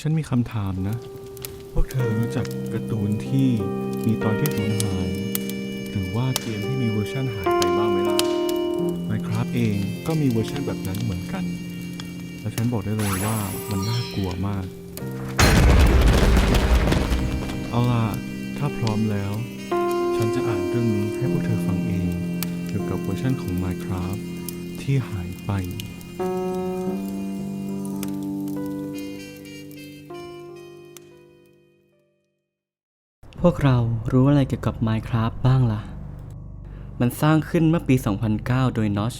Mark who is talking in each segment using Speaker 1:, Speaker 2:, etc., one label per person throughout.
Speaker 1: ฉันมีคำถามนะ พวกเธอรู้จักการ์ตูนที่มีตอนที่สูญหาย หรือว่าเกมที่มีเวอร์ชันหายไปบ้างไหมล่ะ Minecraft เองก็มีเวอร์ชันแบบนั้นเหมือนกัน และฉันบอกได้เลยว่ามันน่ากลัวมาก เอาล่ะ ถ้าพร้อมแล้ว ฉันจะอ่านเรื่องนี้ให้พวกเธอฟังเอง เกี่ยวกับเวอร์ชันของ Minecraft ที่หายไป
Speaker 2: วกเรารู้อะไรเกี่ยวกับ Minecraft บ้างล่ะ มันสร้างขึ้นเมื่อปี 2009 โดย Notch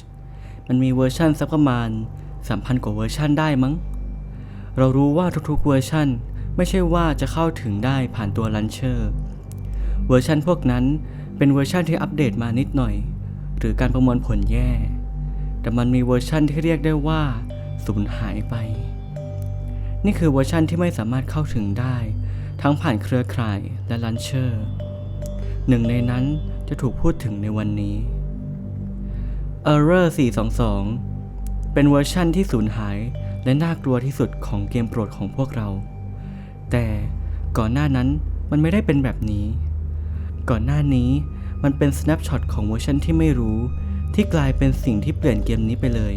Speaker 2: มันมีเวอร์ชันสักประมาณ 3,000 กว่าเวอร์ชันได้มั้ง เรารู้ว่าทุกๆเวอร์ชันไม่ใช่ว่าจะเข้าถึงได้ผ่านตัวลันเชอร์ เวอร์ชันพวกนั้นเป็นเวอร์ชันที่อัปเดตมานิดหน่อย หรือการประมวลผลแย่ แต่มันมีเวอร์ชันที่เรียกได้ว่าสูญหายไป นี่คือเวอร์ชันที่ไม่สามารถเข้าถึงได้ ทั้งผ่านเครือข่ายและลันเชอร์ หนึ่งในนั้นจะถูกพูดถึงในวันนี้ Error 422 เป็นเวอร์ชั่นที่สูญหายและน่ากลัวที่สุดของเกมโปรดของพวกเรา แต่ก่อนหน้านั้นมันไม่ได้เป็นแบบนี้ ก่อนหน้านี้มันเป็น snapshot ของเวอร์ชันที่ไม่รู้ที่กลายเป็นสิ่งที่เปลี่ยนเกมนี้ไปเลย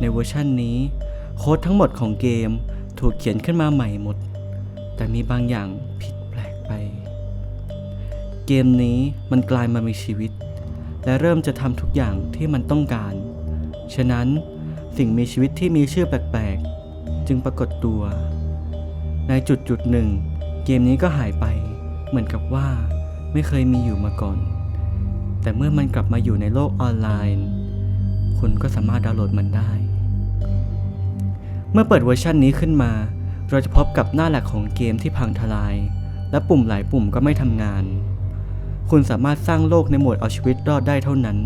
Speaker 2: ในเวอร์ชันนี้ โค้ดทั้งหมดของเกมถูกเขียนขึ้นมาใหม่หมด แต่มีบางอย่างผิดแปลกไป เกมนี้มันกลายมามีชีวิต และเริ่มจะทำทุกอย่างที่มันต้องการ ฉะนั้นสิ่งมีชีวิตที่มีชื่อแปลกๆ จึงปรากฏตัว ในจุดจุดหนึ่ง เกมนี้ก็หายไป เหมือนกับว่าไม่เคยมีอยู่มาก่อน แต่เมื่อมันกลับมาอยู่ในโลกออนไลน์ คุณก็สามารถดาวน์โหลดมันได้ เมื่อเปิดเวอร์ชันนี้ขึ้นมา เราจะพบกับหน้าหลักของเกมที่พังทลาย และปุ่มหลายปุ่มก็ไม่ทำงาน คุณสามารถสร้างโลกในโหมดเอาชีวิตรอดได้เท่านั้น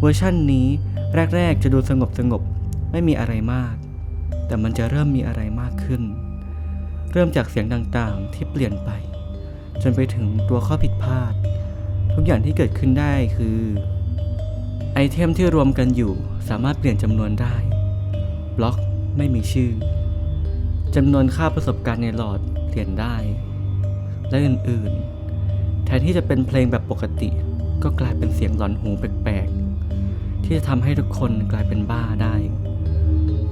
Speaker 2: เวอร์ชันนี้แรก ๆ จะดูสงบสงบไม่มีอะไรมาก แต่มันจะเริ่มมีอะไรมากขึ้น เริ่มจากเสียงต่างๆที่เปลี่ยนไป จนไปถึงตัวข้อผิดพลาด ทุกอย่างที่เกิดขึ้นได้คือ ไอเทมที่รวมกันอยู่สามารถเปลี่ยนจำนวนได้ บล็อกไม่มีชื่อ จำนวนค่าประสบการณ์ในหลอดเปลี่ยนได้ และอื่นๆ แทนที่จะเป็นเพลงแบบปกติ ก็กลายเป็นเสียงหลอนหูแปลกๆ ที่จะทำให้ทุกคนกลายเป็นบ้าได้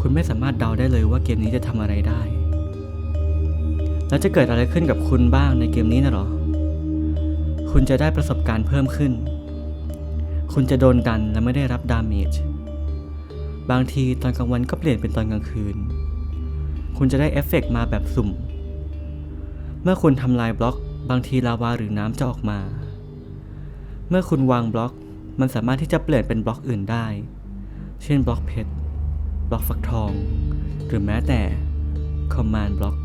Speaker 2: คุณไม่สามารถเดาได้เลยว่าเกมนี้จะทำอะไรได้ แล้วจะเกิดอะไรขึ้นกับคุณบ้างในเกมนี้นะหรอ คุณจะได้ประสบการณ์เพิ่มขึ้น คุณจะโดนดันและไม่ได้รับดาเมจบางทีตอนกลางวันก็เปลี่ยนเป็นตอนกลางคืน คุณจะได้เอฟเฟกต์มาแบบสุ่ม เมื่อคุณทำลายบล็อก บางทีลาวาหรือน้ำจะออกมา เมื่อคุณวางบล็อก มันสามารถที่จะเปลี่ยนเป็นบล็อกอื่นได้ เช่นบล็อกเพชร บล็อกฟักทอง หรือแม้แต่คอมมานด์บล็อก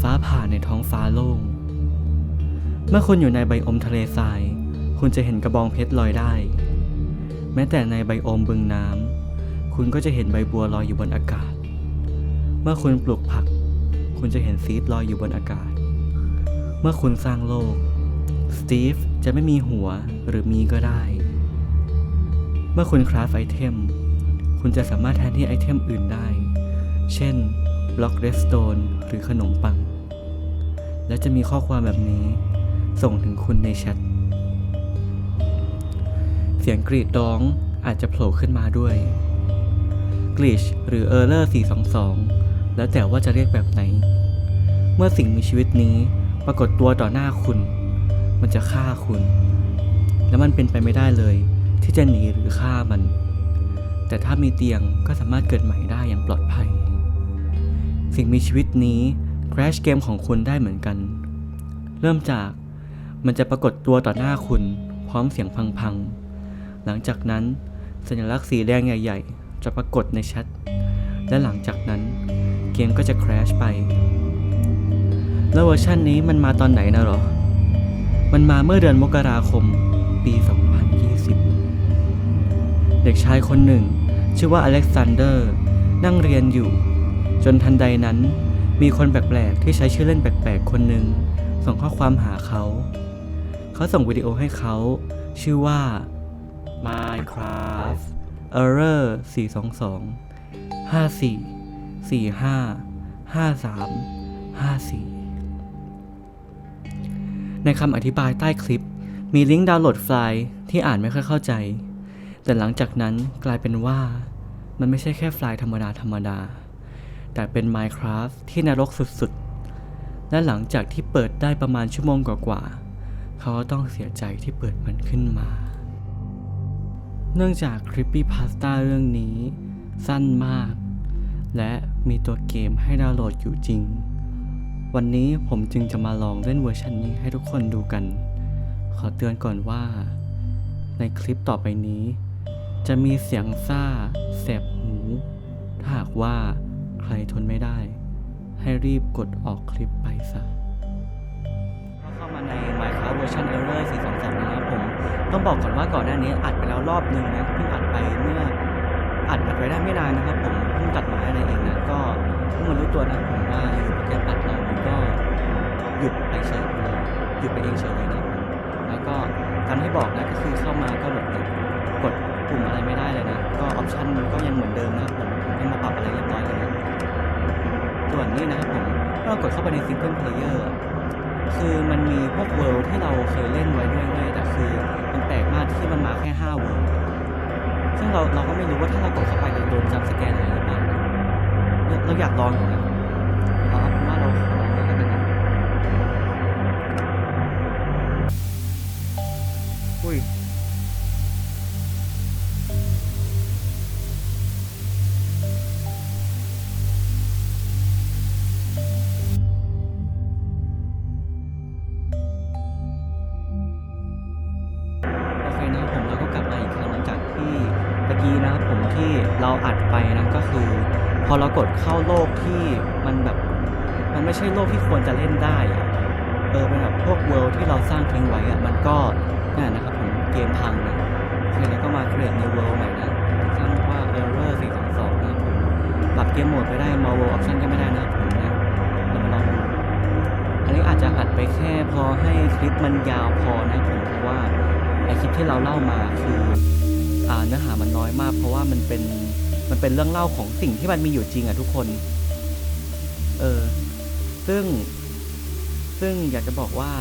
Speaker 2: ฟ้าผ่าในท้องฟ้าโล่ง เมื่อคุณอยู่ในไบโอมทะเลทราย คุณจะเห็นกระบองเพชรลอยได้ แม้แต่ในไบโอมบึงน้ำ คุณก็จะเห็นใบบัวลอยอยู่บนอากาศ มื่อคุณปลูกผัก คุณจะเห็นซีดลอยอยู่บนอากาศ เมื่อคุณสร้างโลก สตีฟจะไม่มีหัวหรือมีก็ได้ เมื่อคุณคราฟไอเทม คุณจะสามารถแทนที่ไอเทมอื่นได้ เช่นบล็อกเรสโตนหรือขนมปัง และจะมีข้อความแบบนี้ ส่งถึงคุณในแชท เสียงกรีดร้องอาจจะโผล่ขึ้นมาด้วย glitch หรือ error 422 แล้วแต่ว่าจะเรียกแบบไหน เมื่อสิ่งมีชีวิตนี้ปรากฏตัวต่อหน้าคุณ มันจะฆ่าคุณ และมันเป็นไปไม่ได้เลย ที่จะหนีหรือฆ่ามัน แต่ถ้ามีเตียงก็สามารถเกิดใหม่ได้อย่างปลอดภัย สิ่งมีชีวิตนี้ crash เกมของคุณได้เหมือนกัน เริ่มจากมันจะปรากฏตัวต่อหน้าคุณ พร้อมเสียงพังๆ หลังจากนั้นสัญลักษณ์สีแดงใหญ่ ๆ จะปรากฏในแชทและหลังจากนั้น เกมก็จะ crash ไป แล้วเวอร์ชันนี้มันมาตอนไหนนะหรอ มันมาเมื่อเดือนมกราคมปี 2020 เด็กชายคนหนึ่ง ชื่อว่าอเล็กซานเดอร์ นั่งเรียนอยู่ จนทันใดนั้นมีคนแปลกๆ ที่ใช้ชื่อเล่นแปลกๆ คนหนึ่งส่งข้อความหาเขา เขาส่งวิดีโอให้เขา ชื่อว่า Minecraft Error 422 54 45ในคำอธิบายใต้คลิป มีลิงก์ดาวน์โหลดไฟล์ที่อ่านไม่ค่อยเข้าใจ แต่หลังจากนั้นกลายเป็นว่ามันไม่ใช่แค่ไฟล์ธรรมดาธรรมดา แต่เป็น Minecraft ที่นรกสุดๆ และหลังจากที่เปิดได้ประมาณชั่วโมงกว่าๆ เขาก็ต้องเสียใจที่เปิดมันขึ้นมา เนื่องจาก Creepy Pasta เรื่องนี้ สั้นมาก และมีตัวเกมให้ดาวน์โหลดอยู่จริง วันนี้ผมจึงจะมาลองเล่นเวอร์ชันนี้ให้ทุกคนดูกัน ขอเตือนก่อนว่า ในคลิปต่อไปนี้ จะมีเสียงซ่าแสบหู ถ้าหากว่าใครทนไม่ได้ ให้รีบกดออกคลิปไปซะเข้ามาใน Minecraft เวอร์ชัน Error 422นะครับผม ต้องบอกก่อนว่าก่อนหน้านี้อัดไปแล้วรอบหนึ่งนะเพิ่งอัดไปเมื่อ อัดอัดไปได้ไม่นานนะครับผมเพิ่งตัดมาอะไรเองนะก็เพิ่งมารู้ตัวนะผมว่าโปรแกรมอัดเรามันก็หยุดไปเฉยเลยหยุดไปเองเฉยเลยนะแล้วก็การที่บอกนะก็คือเข้ามาก็แบบกดปุ่มอะไรไม่ได้เลยนะก็ออปชันมันก็ยังเหมือนเดิมนะครับผมไม่มาปรับอะไรเรียบร้อยเลยนะส่วนนี้นะครับผมก็กดเข้าไปใน Single Player คือมันมีพวกเวิลด์ที่เราเคยเล่นไว้ด้วยแต่คือมันแปลกมากที่มันมาแค่5เวิลด์ งเราเราก็ไม่รู้ว่าถ้าเรากดเข้าไปจะโดนจับสแกนอะไรหรือเปล่าเราเราอยากลองอยู่นะเอาเอาเป็นว่าเราขอลองแล้วกันนะอุ้ย เข้าโลกที่มันแบบ มันไม่ใช่โลกที่ควรจะเล่นได้อะเออเป็นแบบพวกเวิลด์ที่เราสร้างทิ้งไว้อะมันก็นั่นนะครับผมเกมพังนะโอเคแล้วก็มา create new world ใหม่นะสร้างว่า error 422นะครับผมปรับเกมโหมดไปได้ more world option ก็ไม่ได้นะครับผมนะเรามาลองดูอันนี้อาจจะอัดไปแค่พอให้คลิปมันยาวพอนะผมเพราะว่าไอคลิปที่เราเล่ามาคืออ่าเนื้อหามันน้อยมาก เพราะว่ามันเป็น มันเป็นเรื่องเล่าของสิ่งที่มันมีอยู่จริงอะทุกคน เออ ซึ่ง ซึ่งอยากจะบอกว่า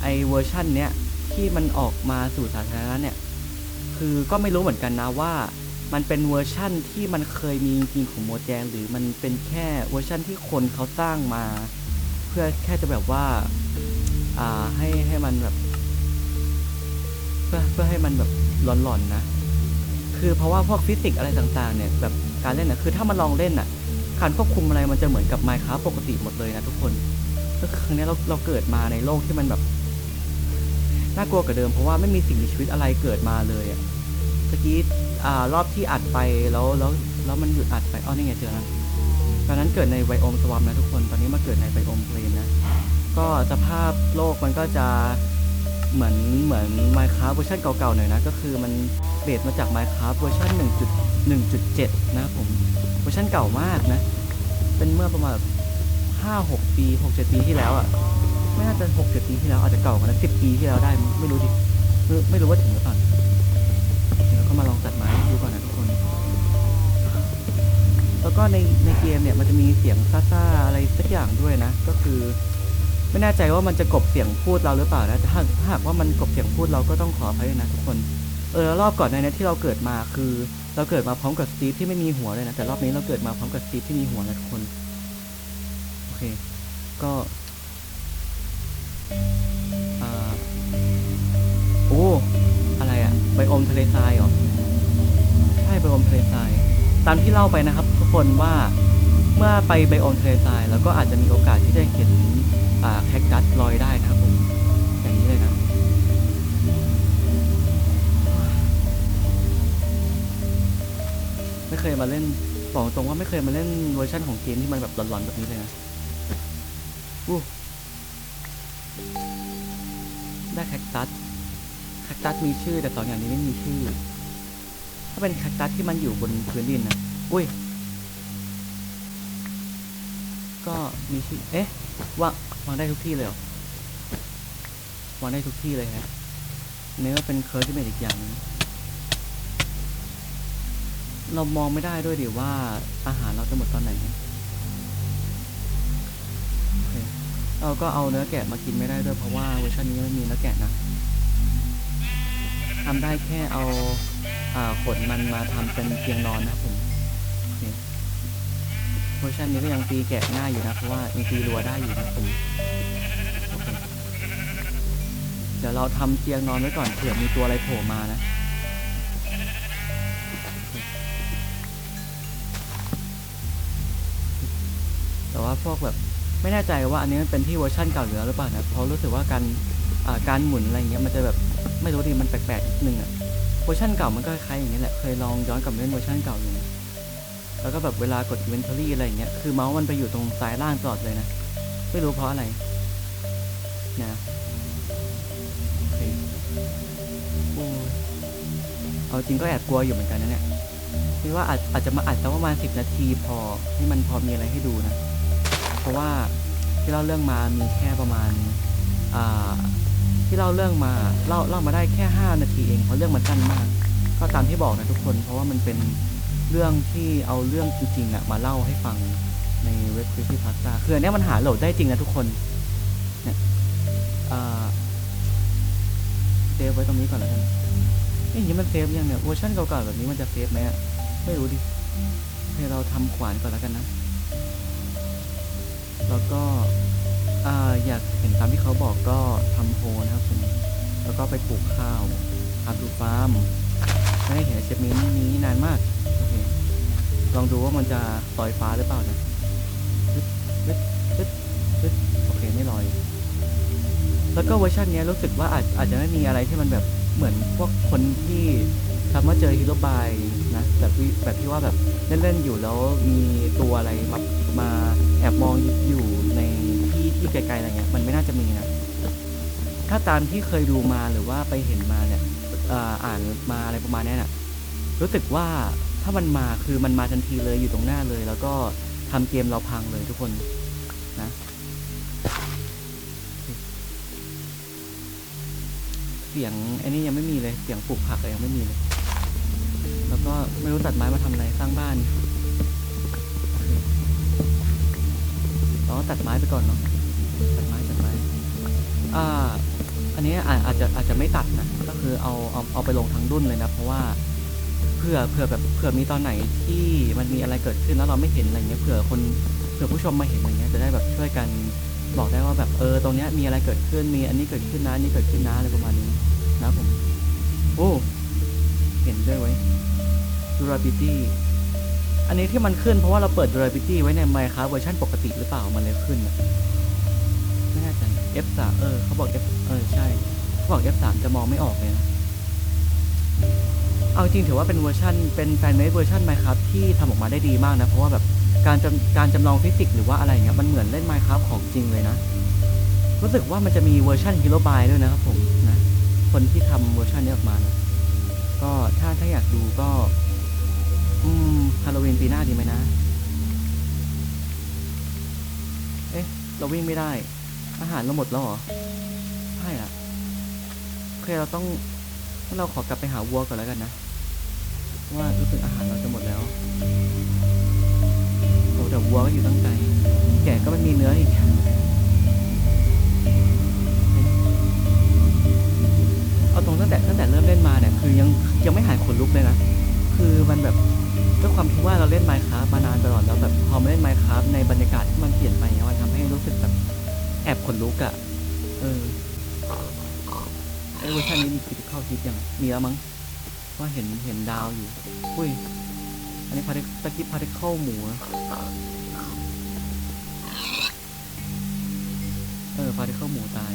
Speaker 2: ไอเวอร์ชันเนี้ยที่มันออกมาสู่สาธารณะเนี่ย คือก็ไม่รู้เหมือนกันนะว่า มันเป็นเวอร์ชั่นที่มันเคยมีจริงของโมแจงหรือมันเป็นแค่เวอร์ชั่นที่คนเขาสร้างมา เพื่อแค่จะแบบว่า อ่าให้ให้มันแบบ เพื่อเพื่อให้มันแบบหลอนๆนะ คือเพราะว่าพวกฟิสิกส์อะไรต่างๆเนี่ยแบบการเล่นน่ะคือถ้ามันลองเล่นน่ะ การควบคุมอะไรมันจะเหมือนกับ Minecraft ปกติหมดเลยนะทุกคนก็คือครั้งนี้เราเราเกิดมาในโลกที่มันแบบน่ากลัวกว่าเดิมเพราะว่าไม่มีสิ่งมีชีวิตอะไรเกิดมาเลยอะเมื่อกี้อ่ารอบที่อัดไปแล้วแล้วแล้วมันหยุดอัดไปอ๋อนี่ไงเจอแล้วตอนนั้นเกิดในไบโอมสวามนะทุกคนตอนนี้มาเกิดในไบโอมเพลนนะก็สภาพโลกมันก็จะเหมือนเหมือน Minecraft เวอร์ชันเก่าๆหน่อยนะก็คือมัน เบสมาจาก Minecraft เวอร์ชัน1.1.7 นะผมเวอร์ชันเก่ามากนะ เป็นเมื่อประมาณห้าหกปีหกเจ็ดปีที่แล้วอะ ไม่น่าจะหกเจ็ดปีที่แล้วอาจจะเก่ากว่านั้นสิบปีที่แล้วได้ไม่รู้ดิไม่ไม่รู้ว่าถึงหรือเปล่าเดี๋ยวก็มาลองตัดไม้ดูก่อนนะทุกคน แล้วก็ในในเกมเนี่ยมันจะมีเสียงซ่าๆอะไรสักอย่างด้วยนะ ก็คือไม่แน่ใจว่ามันจะกบเสียงพูดเราหรือเปล่านะแต่ถ้าหากว่ามันกบเสียงพูดเราก็ต้องขออภัยนะทุกคน เออรอบก่อนในนี้ที่เราเกิดมาคือ เราเกิดมาพร้อมกับสตีฟที่ไม่มีหัวเลยนะแต่รอบนี้เราเกิดมาพร้อมกับสตีฟที่มีหัวนะทุกคนโอเค ก็โอ้อะไรอะไบอมทะเลทรายเหรอใช่ไบอมทะเลทรายตามที่เล่าไปนะครับ ทุกคนว่าเมื่อไปไบโอมทะเลทรายแล้วก็อาจจะมีโอกาสที่จะเห็นแคคตัสลอยได้นะ เคยมาเล่นบอกตรงว่าไม่เคยมาเล่นเวอร์ชันของเกมที่มันแบบหลอนๆแบบนี้เลยนะอู้ได้แคคตัสแคคตัสมีชื่อแต่สองอย่างนี้ไม่มีชื่อ ถ้าเป็นแคคตัสที่มันอยู่บนพื้นดินนะอุ้ยก็มีชื่อเอ๊ะวางวางได้ทุกที่เลยเหรอวางได้ทุกที่เลยฮะเนื้อเป็นเคิร์ดที่เป็นอีกอย่างนึง เรามองไม่ได้ด้วยดิว่าอาหารเราจะหมดตอนไหนเราก็เอาเนื้อแกะมากินไม่ได้ด้วยเพราะว่าเวอร์ชันนี้ไม่มีเนื้อแกะนะทำได้แค่เอาอ่าขนมันมาทำเป็นเตียงนอนนะครับผมเวอร์ชันนี้ก็ยังตีแกะง่ายอยู่นะเพราะว่ายังตีรัวได้อยู่นะผมเดี๋ยวเราทำเตียงนอนไว้ก่อนเผื่อมีตัวอะไรโผล่มานะ ว่าพวกแบบไม่แน่ใจว่าอันนี้มันเป็นที่เวอร์ชันเก่าอยู่แล้วหรือเปล่านะเพราะรู้สึกว่าการการหมุนอะไรเงี้ยมันจะแบบไม่รู้ดิมันแปลกๆนิดนึงอะเวอร์ชันเก่ามันก็คล้ายอย่างนี้แหละเคยลองย้อนกลับไปเล่นเวอร์ชันเก่าอยู่นะแล้วก็แบบเวลากด inventory อะไรเงี้ยคือเมาส์มันไปอยู่ตรงซ้ายล่างตลอดเลยนะไม่รู้เพราะอะไรนะโอเคโอ้ยเอาจริงก็แอบกลัวอยู่เหมือนกันนะเนี่ยคิดว่าอาจอาจจะมาอัดสักประมาณ10 นาทีพอให้มันพอมีอะไรให้ดูนะ เพราะว่าที่เล่าเรื่องมามีแค่ประมาณที่เล่าเรื่องมาเล่าเล่ามาได้แค่ 5 นาทีเองเพราะเรื่องมันสั้นมาก ก็ตามที่บอกนะทุกคน เพราะว่ามันเป็นเรื่องที่เอาเรื่องจริงๆอะมาเล่าให้ฟังในเว็บคลิปที่พัสตาคืออันนี้มันหาโหลดได้จริงนะทุกคนเนี่ยเซฟไว้ตรงนี้ก่อนแล้วกันเอ๊ะอย่างนี้มันเซฟยังเนี่ยเวอร์ชันเก่าๆแบบนี้มันจะเซฟไหมอะไม่รู้ดิให้เราทำขวานก่อนแล้วกันนะ แล้วก็ออยากเห็นตามที่เขาบอกก็ทำโพนะครับผมแล้วก็ไปปลูกข้าวทำดูฟาร์มไม่ได้เห็นเชฟมินนี้นานมากโอเคลองดูว่ามันจะลอยฟ้าหรือเปล่านะยึดยึดยึดยึดโอเคไม่ลอย แล้วก็เวอร์ชันนี้รู้สึกว่าอาจอาจจะไม่มีอะไรที่มันแบบเหมือนพวกคนที่ทำว่าเจอฮีโร่บายนะแบบแบบที่ว่าแบบเล่นๆอยู่แล้วมีตัวอะไรมามา แอบมองอยู่ในที่ที่ไกลๆอะไรเงี้ยมันไม่น่าจะมีนะ ถ้าตามที่เคยดูมาหรือว่าไปเห็นมาเนี่ยอ่ออ่านมาอะไรประมาณนี้ยน่ะรู้สึกว่าถ้ามันมาคือมันมาทันทีเลยอยู่ตรงหน้าเลย แล้วก็ทำเกมเราพังเลยทุกคนนะเสียงไอ้นี่ยังไม่มีเลยเสียงปลูกผักยังไม่มีเลย แล้วก็ไม่รู้ตัดไม้มาทำอะไรสร้างบ้าน เราก็ตัดไม้ไปก่อนเนาะตัดไม้ตัดไม้อ่าอันนี้อาจจะอาจจะไม่ตัดนะก็คือเอาเอาเอาไปลงทั้งรุ่นเลยนะเพราะว่าเผื่อเผื่อแบบเผื่อมีตอนไหนที่มันมีอะไรเกิดขึ้นแล้วเราไม่เห็นอะไรเงี้ยเผื่อคนเผื่อผู้ชมมาเห็นอะไรเงี้ยจะได้แบบช่วยกันบอกได้ว่าแบบเออตรงเนี้ยมีอะไรเกิดขึ้นมีอันนี้เกิดขึ้นนะอันนี้เกิดขึ้นนะอะไรประมาณนี้นะผมโอ้เห็นด้วยไว้ durability อันนี้ที่มันขึ้นเพราะว่าเราเปิด durability ไว้ใน Minecraft เวอร์ชันปกติหรือเปล่ามันเลยขึ้นอะไม่แน่ใจ F3 เออเขาบอก F เออใช่เขาบอก F3 จะมองไม่ออกเลยนะ เอาจริงถือว่าเป็นเวอร์ชันเป็นแฟนเมดเวอร์ชัน Minecraft ที่ทำออกมาได้ดีมากนะ เพราะว่าแบบการจำการจำลองฟิสิกส์หรือว่าอะไรเงี้ยมันเหมือนเล่น Minecraft ของจริงเลยนะ รู้สึกว่ามันจะมีเวอร์ชัน Hero b y ด้วยนะครับผมนะคนที่ทำเวอร์ชันนี้ออกมานะก็ถ้าถ้าอยากดูก็ อืมฮาโลวีนปีหน้าดีไหมนะ เอ๊ะ เราวิ่งไม่ได้ อาหารเราหมดแล้วเหรอ ใช่อะโอเคเราต้องงั้นเราขอกลับไปหาวัวก่อนแล้วกันนะ ว่ารู้สึกอาหารเราจะหมดแล้วโอ้แต่วัวก็อยู่ตั้งไกลแกะก็ไม่มีเนื้ออีกเอาตรงตั้งแต่ตั้งแต่เริ่มเล่นมาเนี่ย คือยังยังไม่หายขนลุกเลยนะ คือมันแบบ ด้วยความที่ว่าเราเล่น Minecraft มานานตลอดแล้วแบบพอมาเล่น Minecraft ในบรรยากาศที่มันเปลี่ยนไปเนี่ยมันทำให้รู้สึกแบบแอบขนลุกอะ่ะ เออไอเวอร์ชันนี้มีคิดเข้าคิดยังมีแล้วมั้งว่าเห็นเห็นดาวอยู่อุ้ย อันนี้พาร์ติตะกี้พาร์ติเคิลหมูนะเออพาร์ติเคิลหมูตาย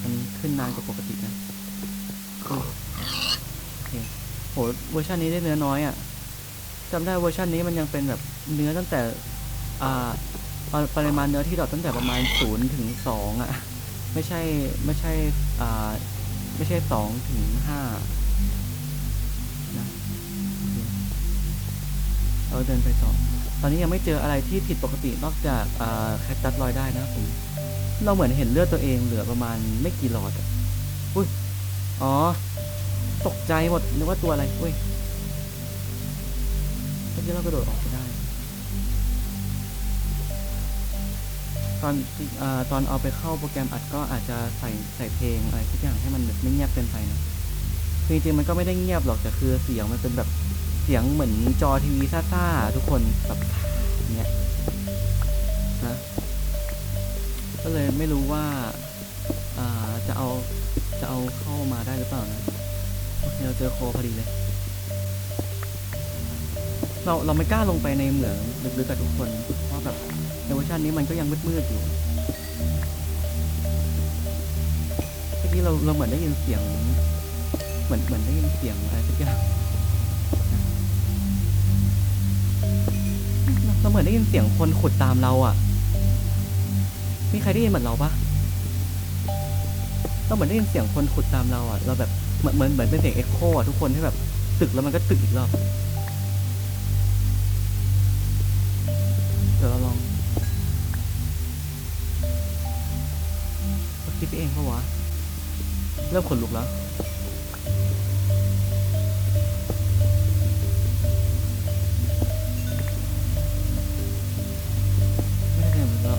Speaker 2: มันนี้ขึ้นนานกว่าปกตินะโอเคโหเวอร์ชันนี้ได้เนื้อน้อยอะ่ะ จำได้เวอร์ชันนี้มันยังเป็นแบบเนื้อตั้งแต่อ่าปริปริมาณเนื้อที่ดรอปตั้งแต่ประมาณศูนย์ถึงสองอะ ไม่ใช่ไม่ใช่อ่าไม่ใช่สองถึงห้านะเราเดินไปต่อตอนนี้ยังไม่เจออะไรที่ผิดปกตินอกจากอ่าแคคตัสลอยได้นะผม เราเหมือนเห็นเลือดตัวเองเหลือประมาณไม่กี่หลอดอะอุ้ย อ๋อ ตกใจหมดนึกว่าตัวอะไร อุ้ย มื่อกี้เรากระโดดออกไปได้ ตอนเอ่อตอนเอาไปเข้าโปรแกรมอัดก็อาจจะใส่ใส่เพลงอะไรทุกอย่างให้มันแบบไม่เงียบเกินไปนะคือจริงๆมันก็ไม่ได้เงียบหรอกแต่คือเสียงมันเป็นแบบเสียงเหมือนจอทีวีซ่าๆทุกคนแบบเนี้ยนะก็เลยไม่รู้ว่าอ่าจะเอาจะเอาเข้ามาได้หรือเปล่านะเราเจอโคพอดีเลย เราเราไม่กล้าลงไปในเหมืองลึกๆกับทุกคนเพราะแบบในเวอร์ชันนี้มันก็ยังมืดๆอยู่เมื่อกี้เราเราเหมือนได้ยินเสียง เหมือนเหมือนได้ยินเสียงอะไรสักอย่างเราเหมือนได้ยินเสียงคนขุดตามเราอะ มีใครได้ยินเหมือนเราปะเราเหมือนได้ยินเสียงคนขุดตามเราอะ เราแบบเหมือนเหมือนเหมือนเป็นเสียงเอ็กโคอะทุกคนที่แบบตึกแล้วมันก็ตึกอีกรอบะวะ เริ่มขนลุกแล้ว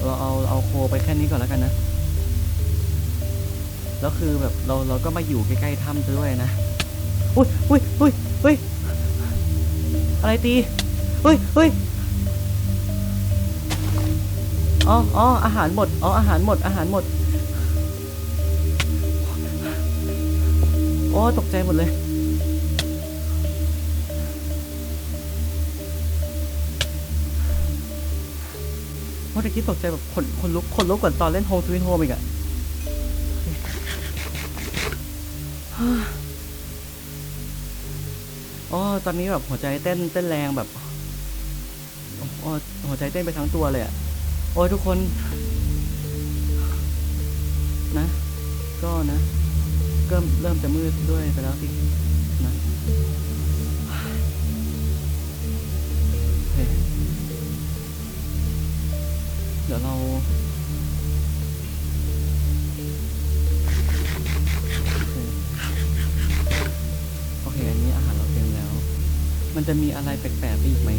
Speaker 2: เราเอาเอาโคไปแค่นี้ก่อนแล้วกันนะ แล้วคือแบบเราเราก็มาอยู่ใกล้ๆถ้ำด้วยนะ อุ้ยอุ้ยอุ้ยอุ้ยอะไรตีอุ้ยอุ้ยอ๋ออ๋ออาหารหมด อ๋อ อาหารหมด อาหารหมด โอ้ตกใจหมดเลยเมื่อกี้ตกใจแบบคนคนลุกคนลุกกว่าตอนเล่นโฮมทวินโฮมอีกอะอ๋อตอนนี้แบบหัวใจเต้นเต้นแรงแบบอ๋อหัวใจเต้นไปทั้งตัวเลยอะโอ้ยทุกคน นะ ก็นะ ก็เริ่มจะมืดด้วยไปแล้วสินะเดี๋ยวเราโอเคอันนี้อาหารเราเต็มแล้ว มันจะมีอะไรแปลกๆไปอีกไหม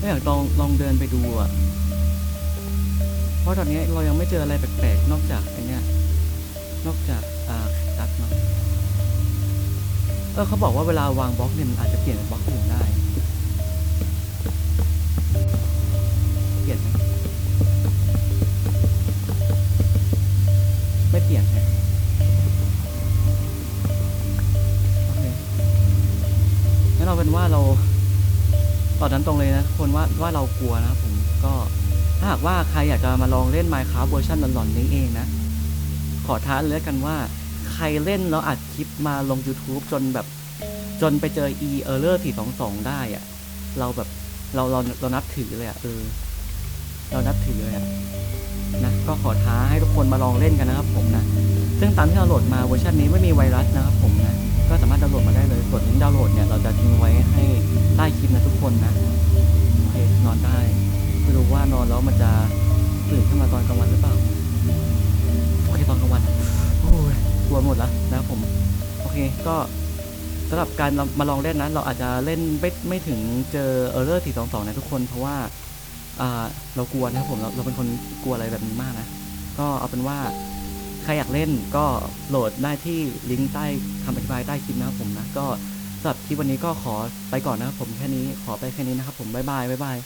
Speaker 2: ก็อยากลองลองเดินไปดูอะ เพราะตอนนี้เรายังไม่เจออะไรแปลกๆ นอกจากไอเนี้ย นอกจากอ่าตัดเนาะเออเขาบอกว่าเวลาวางบล็อกเนี่ยมันอาจจะเปลี่ยนเป็นบล็อกอื่นได้ เปลี่ยนไหมไม่เปลี่ยนไงโอเคงั้นเราเป็นว่าเราตอนนั้นตรงเลยนะคนว่าว่าเรากลัวนะผมก็ถ้าหากว่าใครอยากจะมาลองเล่น Minecraft เวอร์ชันหลอนๆนี้เองนะ ขอท้าเลยแล้วกันว่า ใครเล่นแล้วอัดคลิปมาลง YouTube จนแบบจนไปเจอ e error 422 ได้อะเราแบบเราเราเรานับถือเลยอะเออ เรานับถือเลยอะนะก็ขอท้าให้ทุกคนมาลองเล่นกันนะครับผมนะ ซึ่งตามที่เราโหลดมาเวอร์ชันนี้ไม่มีไวรัสนะครับผมนะ ก็สามารถดาวน์โหลดมาได้เลยส่วนลิงก์ดาวน์โหลดเนี่ยเราจะทิ้งไว้ให้ใต้คลิปนะทุกคนนะโอเคนอนได้ไม่รู้ว่านอนแล้วมันจะตื่นขึ้นมาตอนกลางวันหรือเปล่า ตอนกลางวันโอ้ยกลัวหมดแล้วนะครับผมโอเคก็สำหรับการเรามาลองเล่นนะเราอาจจะเล่นไม่ไม่ถึงเจอเออร์เลอร์422นะทุกคนเพราะว่าอ่าเรากลัวนะครับผมเราเราเป็นคนกลัวอะไรแบบนี้มากนะ ก็เอาเป็นว่าใครอยากเล่นก็โหลดได้ที่ลิงก์ใต้คำอธิบายใต้คลิปนะครับผมนะก็สำหรับคลิปวันนี้ก็ขอไปก่อนนะครับผมแค่นี้ขอไปแค่นี้นะครับผมบ๊ายบายบ๊ายบาย